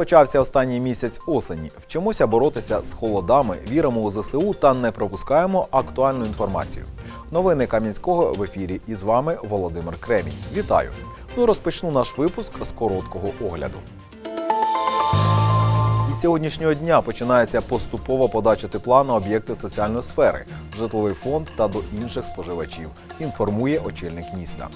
Розпочався останній місяць осені. Вчимося боротися з холодами, віримо у ЗСУ та не пропускаємо актуальну інформацію. Новини Кам'янського в ефірі. І з вами Володимир Кремінь. Вітаю! Ну розпочну наш випуск з короткого огляду. Із сьогоднішнього дня починається поступова подача тепла на об'єкти соціальної сфери, житловий фонд та до інших споживачів. Інформує очільник міста.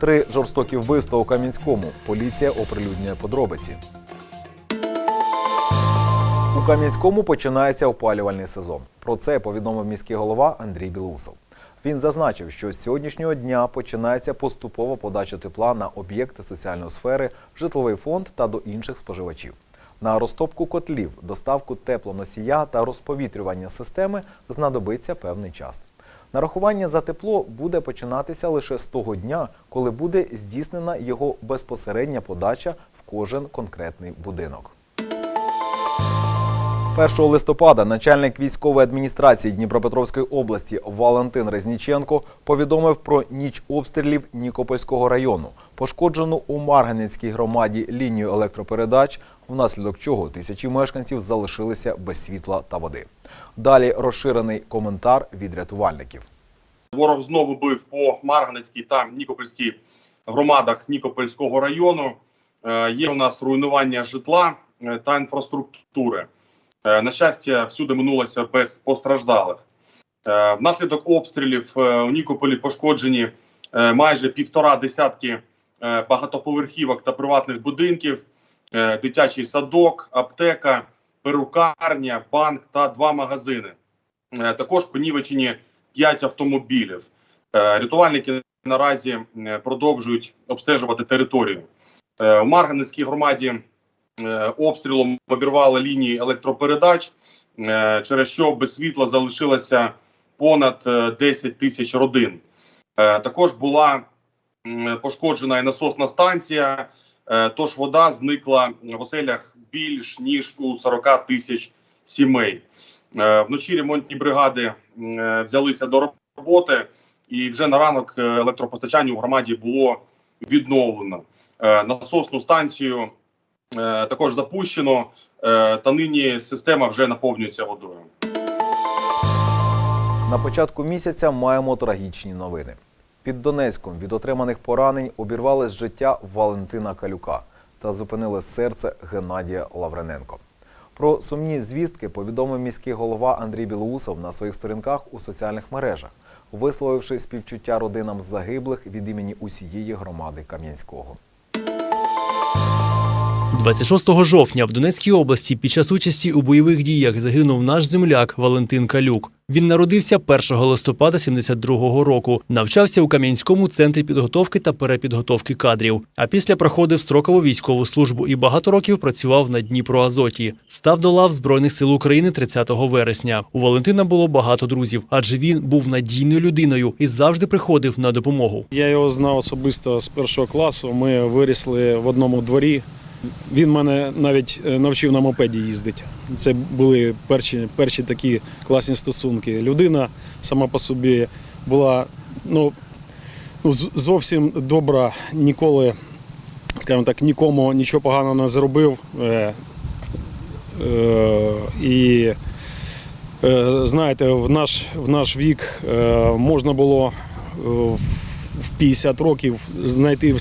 Три жорстокі вбивства у Кам'янському. Поліція оприлюднює подробиці. У Кам'янському починається опалювальний сезон. Про це повідомив міський голова Андрій Білоусов. Він зазначив, що з сьогоднішнього дня починається поступова подача тепла на об'єкти соціальної сфери, житловий фонд та до інших споживачів. На розтопку котлів, доставку теплоносія та розповітрювання системи знадобиться певний час. Нарахування за тепло буде починатися лише з того дня, коли буде здійснена його безпосередня подача в кожен конкретний будинок. 1 листопада начальник військової адміністрації Дніпропетровської області Валентин Резніченко повідомив про ніч обстрілів Нікопольського району, пошкоджену у Марганецькій громаді лінію електропередач, внаслідок чого тисячі мешканців залишилися без світла та води. Далі розширений коментар від рятувальників. Ворог знову бив по Марганецькій та Нікопольській громадах Нікопольського району. Е, Є у нас руйнування житла е, та інфраструктури. Е, На щастя, всюди минулося без постраждалих. Внаслідок обстрілів у Нікополі пошкоджені майже півтора десятки багатоповерхівок та приватних будинків, дитячий садок, аптека, перукарня, банк та два магазини. Е, Також понівечені 5 автомобілів. Е, Рятувальники наразі е, продовжують обстежувати територію. Е, У Марганецькій громаді е, обстрілом обірвали лінії електропередач, е, через що без світла залишилося понад е, 10 тисяч родин. Е, Також була пошкоджена і насосна станція, е, тож вода зникла в оселях більш ніж у 40 тисяч сімей. Е, Вночі ремонтні бригади е, взялися до роботи, і вже на ранок е, електропостачання у громаді було відновлено. Е, Насосну станцію е, також запущено, е, та нині система вже наповнюється водою. На початку місяця маємо трагічні новини. Під Донецьком від отриманих поранень обірвалось життя Валентина Калюка та зупинили серце Геннадія Лаврененко. Про сумні звістки повідомив міський голова Андрій Білоусов на своїх сторінках у соціальних мережах, висловивши співчуття родинам загиблих від імені усієї громади Кам'янського. 26 жовтня в Донецькій області під час участі у бойових діях загинув наш земляк Валентин Калюк. Він народився 1 листопада 72-го року, навчався у Кам'янському центрі підготовки та перепідготовки кадрів. А після проходив строкову військову службу і багато років працював на Дніпроазоті. Став до лав Збройних сил України 30 вересня. У Валентина було багато друзів, адже він був надійною людиною і завжди приходив на допомогу. Я його знав особисто з першого класу. Ми вирісли в одному дворі. Він мене навіть е, навчив на мопеді їздити. Це були перші, перші такі класні стосунки. Людина сама по собі була ну, ну, зовсім добра, ніколи, скажімо так, нікому нічого поганого не зробив. Е, е, і знаєте, в наш, в наш вік можна було в 50 років знайти в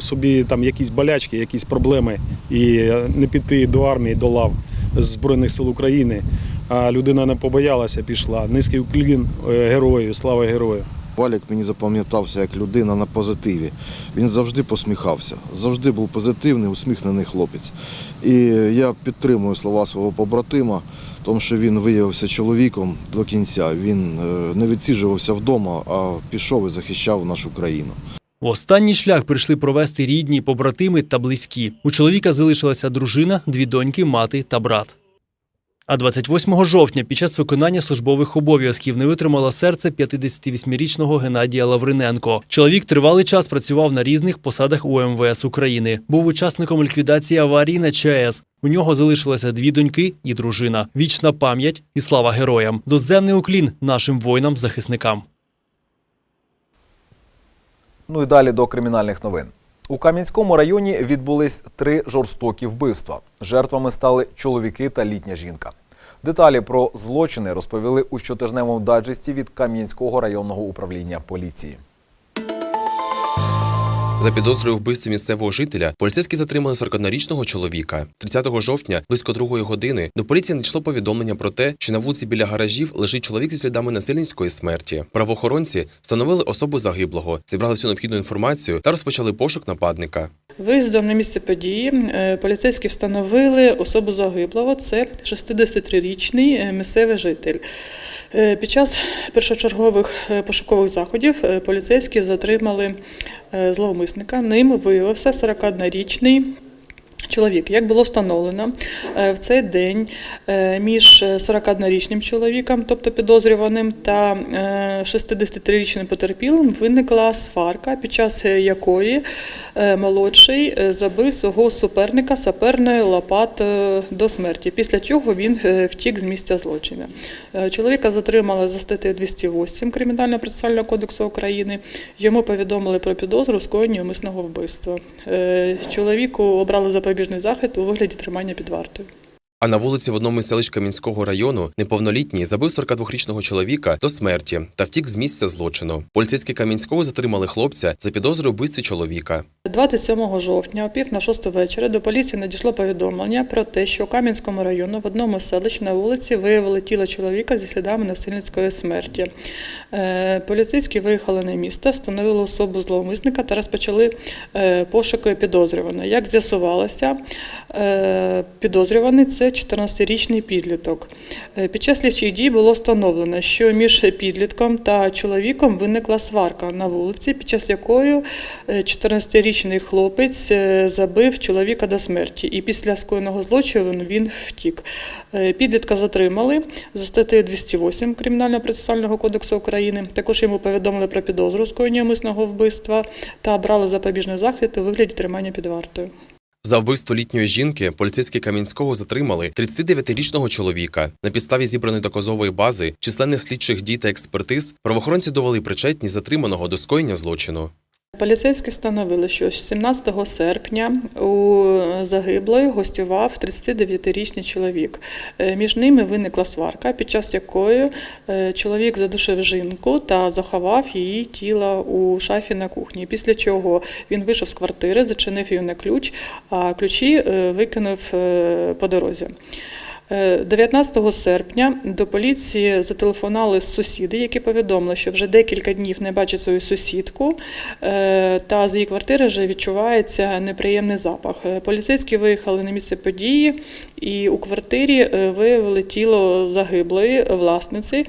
собі там якісь болячки, якісь проблеми і не піти до армії, до лав Збройних сил України. А людина не побоялася, пішла. Низький уклін е, герою, слава герою. Валік мені запам'ятався як людина на позитиві. Він завжди посміхався, завжди був позитивний, усміхнений хлопець. І я підтримую слова свого побратима, тому що він виявився чоловіком до кінця. Він е, не відсіджувався вдома, а пішов і захищав нашу країну. Останній шлях прийшли провести рідні, побратими та близькі. У чоловіка залишилася дружина, дві доньки, мати та брат. А 28 жовтня під час виконання службових обов'язків не витримало серце 58-річного Геннадія Лавриненко. Чоловік тривалий час працював на різних посадах у МВС України. Був учасником ліквідації аварії на ЧАЕС. У нього залишилося дві доньки і дружина. Вічна пам'ять і слава героям. Доземний уклін нашим воїнам-захисникам. Ну і далі до кримінальних новин. У Кам'янському районі відбулись три жорстокі вбивства. Жертвами стали чоловіки та літня жінка. Деталі про злочини розповіли у щотижневому даджесті від Кам'янського районного управління поліції. За підозрою вбивстві місцевого жителя поліцейські затримали 41-річного чоловіка. 30 жовтня, близько другої години, до поліції надійшло повідомлення про те, що на вулиці біля гаражів лежить чоловік зі слідами насильницької смерті. Правоохоронці встановили особу загиблого, зібрали всю необхідну інформацію та розпочали пошук нападника. Виїздом на місце події е, поліцейські встановили особу загиблого. Це 63-річний е, місцевий житель. Е, Під час першочергових е, пошукових заходів е, поліцейські затримали зловмисника. Ним виявився 41-річний Чоловік, як було встановлено, е, в цей день е, між 41-річним чоловіком, тобто підозрюваним, та е, 63-річним потерпілим виникла сварка, під час якої е, молодший е, забив свого суперника саперною лопатою до смерті, після чого він е, втік з місця злочину. Е, Чоловіка затримали за статтею 208 Кримінального процесуального кодексу України. Йому повідомили про підозру в скоєнні умисного вбивства. Е, Чоловіку обрали запобіжний захід у вигляді тримання під вартою. А на вулиці в одному із селищ Кам'янського району неповнолітній забив 42-річного чоловіка до смерті та втік з місця злочину. Поліцейські Кам'янського затримали хлопця за підозрою вбивстві чоловіка. 27 жовтня о пів на шосту вечора до поліції надійшло повідомлення про те, що у Кам'янському району в одному з селищ на вулиці виявили тіло чоловіка зі слідами насильницької смерті. Е, Поліцейські виїхали на місто, встановили особу зловмисника та розпочали е, пошуки підозрюваного. Як з'ясувалося, е, підозрюваний це 14-річний підліток. Е, Під час слідчих дій було встановлено, що між підлітком та чоловіком виникла сварка на вулиці, під час якої е, 14-річний хлопець е, забив чоловіка до смерті, і після скоєного злочину він втік. Е, Підлітка затримали за статтею 208 Кримінального процесуального кодексу України. Також йому повідомили про підозру скоєння умисного вбивства та брали запобіжний захід у вигляді тримання під вартою. За вбивство літньої жінки поліцейські Кам'янського затримали 39-річного чоловіка. На підставі зібраної доказової бази, численних слідчих дій та експертиз, правоохоронці довели причетність затриманого до скоєння злочину. Поліцейські встановили, що 17 серпня у загиблої гостював 39-річний чоловік. Е, Між ними виникла сварка, під час якої е, чоловік задушив жінку та заховав її тіло у шафі на кухні. Після чого він вийшов з квартири, зачинив її на ключ, а ключі е, викинув по дорозі. Е, 19 серпня до поліції зателефонували сусіди, які повідомили, що вже декілька днів не бачать свою сусідку, е, та з її квартири вже відчувається неприємний запах. Е, Поліцейські виїхали на місце події і у квартирі е, виявили тіло загиблої власниці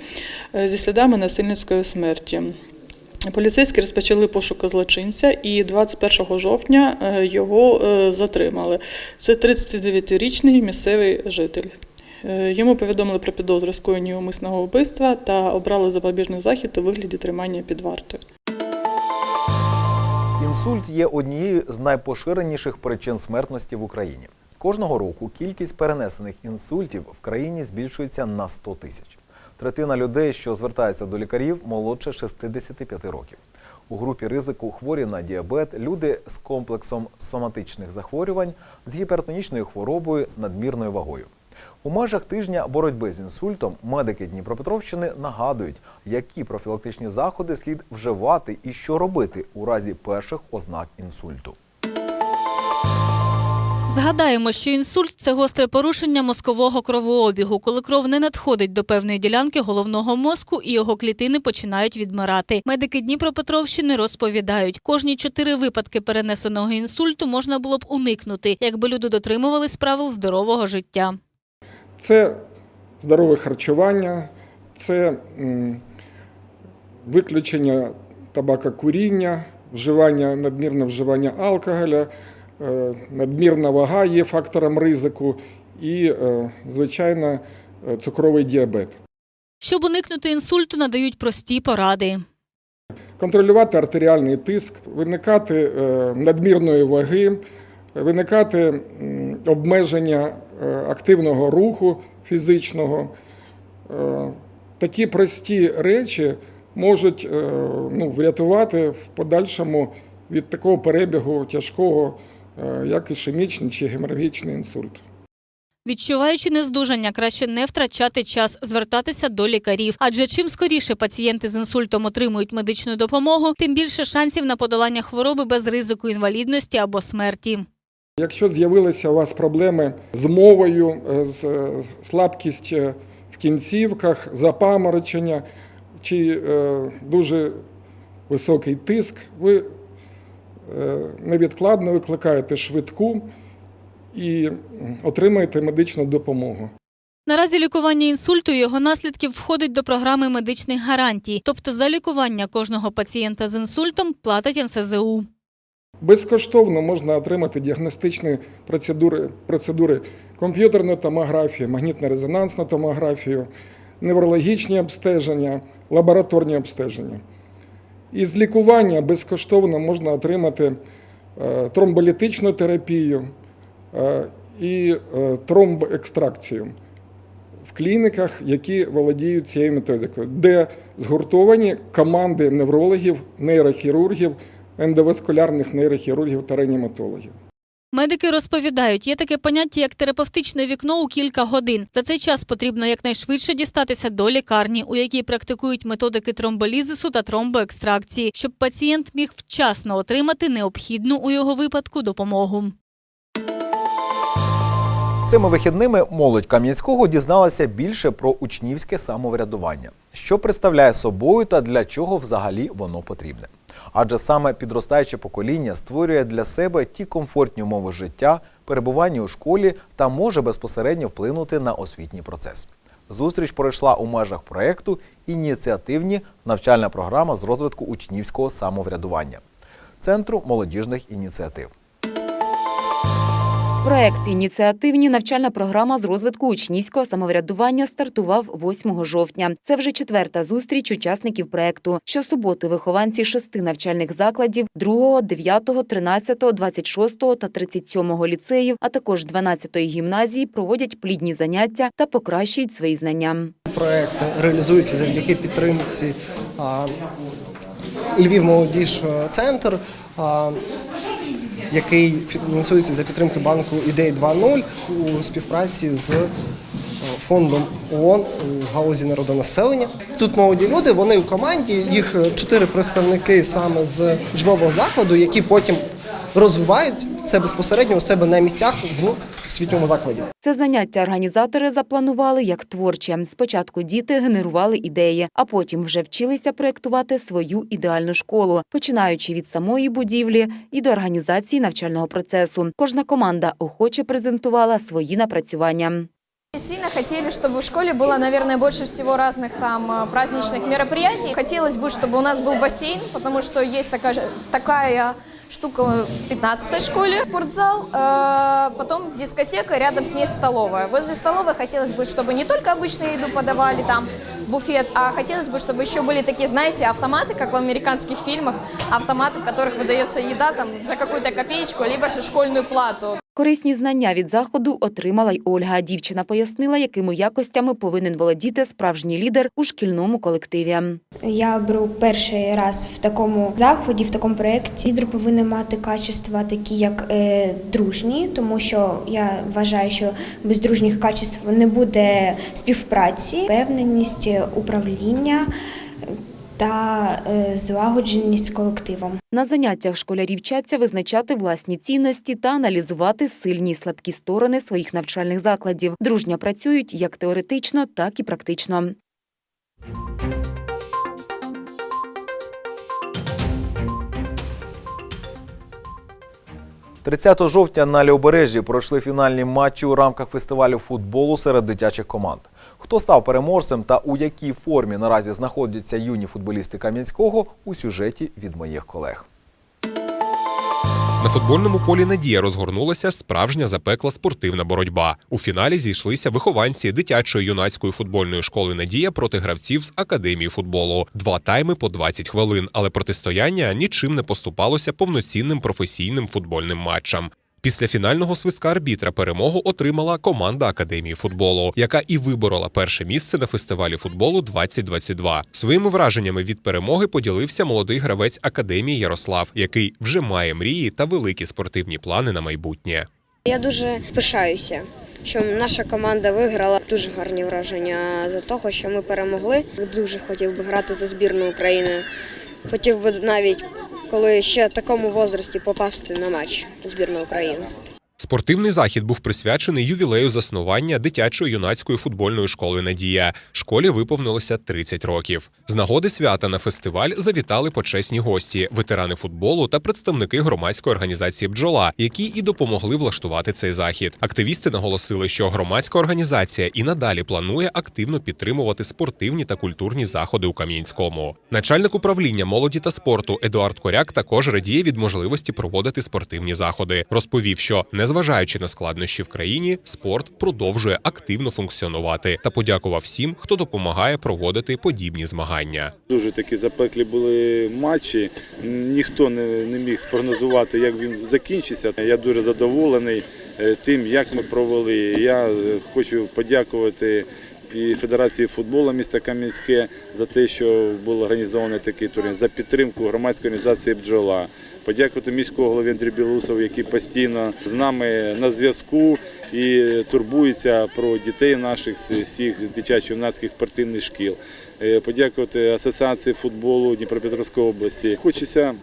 е, зі слідами насильницької смерті. Поліцейські розпочали пошуки злочинця і 21 жовтня е, його е, затримали. Це 39-річний місцевий житель. Е, Йому повідомили про підозру скоєння умисного вбивства та обрали запобіжний захід у вигляді тримання під вартою. Інсульт є однією з найпоширеніших причин смертності в Україні. Кожного року кількість перенесених інсультів в країні збільшується на 100 тисяч. Третина людей, що звертаються до лікарів, молодше 65 років. У групі ризику хворі на діабет, люди з комплексом соматичних захворювань, з гіпертонічною хворобою, надмірною вагою. У межах тижня боротьби з інсультом медики Дніпропетровщини нагадують, які профілактичні заходи слід вживати і що робити у разі перших ознак інсульту. Згадаємо, що інсульт це гостре порушення мозкового кровообігу, коли кров не надходить до певної ділянки головного мозку і його клітини починають відмирати. Медики Дніпропетровщини розповідають, кожні чотири випадки перенесеного інсульту можна було б уникнути, якби люди дотримувались правил здорового життя. Це здорове харчування, це виключення табакокуріння, вживання, надмірне вживання алкоголя, е, надмірна вага є фактором ризику і, е, звичайно, е, цукровий діабет. Щоб уникнути інсульту, надають прості поради. Контролювати артеріальний тиск, виникати надмірної ваги, виникати обмеження активного руху фізичного. Е, Такі прості речі можуть е, ну, врятувати в подальшому від такого перебігу тяжкого, е, як ішемічний чи геморагічний інсульт. Відчуваючи нездужання, краще не втрачати час, звертатися до лікарів. Адже чим скоріше пацієнти з інсультом отримують медичну допомогу, тим більше шансів на подолання хвороби без ризику інвалідності або смерті. Якщо з'явилися у вас проблеми з мовою, е, з е, слабкість е, в кінцівках, запаморочення чи дуже високий тиск, ви невідкладно викликаєте швидку і отримаєте медичну допомогу. Наразі лікування інсульту і його наслідків входить до програми медичних гарантій, тобто за лікування кожного пацієнта з інсультом платить НСЗУ. Безкоштовно можна отримати діагностичні процедури, процедури комп'ютерної томографії, магнітно-резонансну томографію, неврологічні обстеження, лабораторні обстеження. Із лікування безкоштовно можна отримати е, тромболітичну терапію е, і е, тромбоекстракцію в клініках, які володіють цією методикою, де згуртовані команди неврологів, нейрохірургів, ендоваскулярних нейрохірургів та реаніматологів. Медики розповідають, є таке поняття як терапевтичне вікно у кілька годин. За цей час потрібно якнайшвидше дістатися до лікарні, у якій практикують методики тромболізису та тромбоекстракції, щоб пацієнт міг вчасно отримати необхідну у його випадку допомогу. Цими вихідними молодь Кам'янського дізналася більше про учнівське самоврядування, що представляє собою та для чого взагалі воно потрібне. Адже саме підростаюче покоління створює для себе ті комфортні умови життя, перебування у школі та може безпосередньо вплинути на освітній процес. Зустріч пройшла у межах проєкту Ініціативні навчальна програма з розвитку учнівського самоврядування Центру молодіжних ініціатив. Проект ініціативні навчальна програма з розвитку учнівського самоврядування стартував 8 жовтня. Це вже четверта зустріч учасників проекту. Щосуботи вихованці шести навчальних закладів 2, 9, 13, 26 та 37 ліцеїв, а також 12-ї гімназії проводять плідні заняття та покращують свої знання. Проект реалізується завдяки підтримці Львів молодіж центр, який фінансується за підтримки банку Ідей 2.0 у співпраці з фондом ООН у галузі народонаселення. Тут молоді люди, вони у команді, їх чотири представники саме з учбового закладу, які потім розвивають це безпосередньо у себе на місцях в освітньому закладі. Це заняття організатори запланували як творче. Спочатку діти генерували ідеї, а потім вже вчилися проєктувати свою ідеальну школу, починаючи від самої будівлі і до організації навчального процесу. Кожна команда охоче презентувала свої напрацювання. Сильно хотели, чтобы в школе было, наверное, больше всего разных там э, праздничных мероприятий. Хотелось бы, чтобы у нас был бассейн, потому что есть такая, же- такая штука в 15 школе, спортзал, э, потом дискотека, рядом с ней столовая. Возле столовой хотелось бы, чтобы не только обычную еду подавали, там буфет, а хотелось бы, чтобы еще были такие, знаете, автоматы, как в американских фильмах, автоматы, в которых выдается еда там за какую-то копеечку, либо же школьную плату. Корисні знання від заходу отримала й Ольга. Дівчина пояснила, якими якостями повинен володіти справжній лідер у шкільному колективі. Я беру перший раз в такому заході, в такому проєкті. Лідер повинен мати качества такі, як е, дружні, тому що я вважаю, що без дружніх качеств не буде співпраці, впевненість, управління та е, злагодженість з колективом. На заняттях школярі вчаться визначати власні цінності та аналізувати сильні і слабкі сторони своїх навчальних закладів. Дружня працюють як теоретично, так і практично. – 30 жовтня на Лівобережжі пройшли фінальні матчі у рамках фестивалю футболу серед дитячих команд. Хто став переможцем та у якій формі наразі знаходяться юні футболісти Кам'янського у сюжеті від моїх колег. На футбольному полі Надія розгорнулася справжня запекла спортивна боротьба. У фіналі зійшлися вихованці дитячої юнацької футбольної школи Надія проти гравців з академії футболу. Два тайми по 20 хвилин, але протистояння нічим не поступалося повноцінним професійним футбольним матчам. Після фінального свистка арбітра перемогу отримала команда Академії футболу, яка і виборола перше місце на фестивалі футболу 2022. Своїми враженнями від перемоги поділився молодий гравець Академії Ярослав, який вже має мрії та великі спортивні плани на майбутнє. Я дуже пишаюся, що наша команда виграла. Дуже гарні враження за того, що ми перемогли. Дуже хотів би грати за збірну України. Хотів би навіть, коли ще в такому возрасті попасти на матч збірної України. Спортивний захід був присвячений ювілею заснування дитячої юнацької футбольної школи Надія. Школі виповнилося 30 років. З нагоди свята на фестиваль завітали почесні гості, ветерани футболу та представники громадської організації Бджола, які і допомогли влаштувати цей захід. Активісти наголосили, що громадська організація і надалі планує активно підтримувати спортивні та культурні заходи у Кам'янському. Начальник управління молоді та спорту Едуард Коряк також радіє від можливості проводити спортивні заходи. Розповів, що незважаючи на складнощі в країні, спорт продовжує активно функціонувати та подякував всім, хто допомагає проводити подібні змагання. Дуже такі запеклі були матчі. Ніхто не, не міг спрогнозувати, як він закінчиться. Я дуже задоволений е, тим, як ми провели. Я е, хочу подякувати і Федерації футболу міста Кам'янське за те, що був організований такий турнір, за підтримку громадської організації Бджола. Подякувати міського голові Андрію Білоусову, який постійно з нами на зв'язку і турбується про дітей наших всіх дитячо-юнацьких спортивних шкіл. Е, Подякувати Асоціації футболу Дніпропетровської області. Хочеться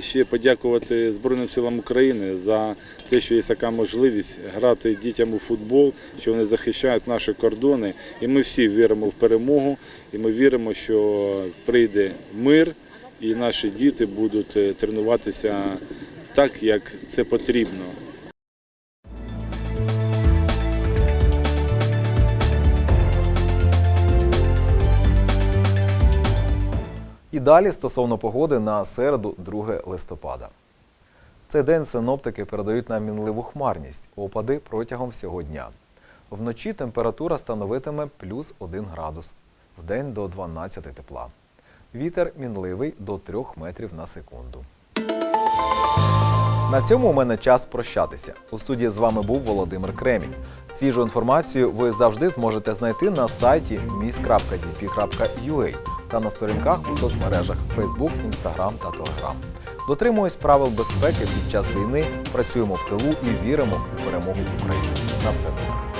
ще подякувати Збройним силам України за те, що є така можливість грати дітям у футбол, що вони захищають наші кордони. І ми всі віримо в перемогу, і ми віримо, що прийде мир, і наші діти будуть е, тренуватися так, як це потрібно. І далі стосовно погоди на середу 2 листопада. В цей день синоптики передають нам мінливу хмарність, опади протягом всього дня. Вночі температура становитиме плюс 1 градус, вдень до 12 тепла. Вітер мінливий до 3 метрів на секунду. На цьому у мене час прощатися. У студії з вами був Володимир Кремінь. Свіжу інформацію ви завжди зможете знайти на сайті mis.dp.ua та на сторінках у соцмережах Facebook, Instagram та Telegram. Дотримуємось правил безпеки під час війни, працюємо в тилу і віримо у перемогу України. На все добре.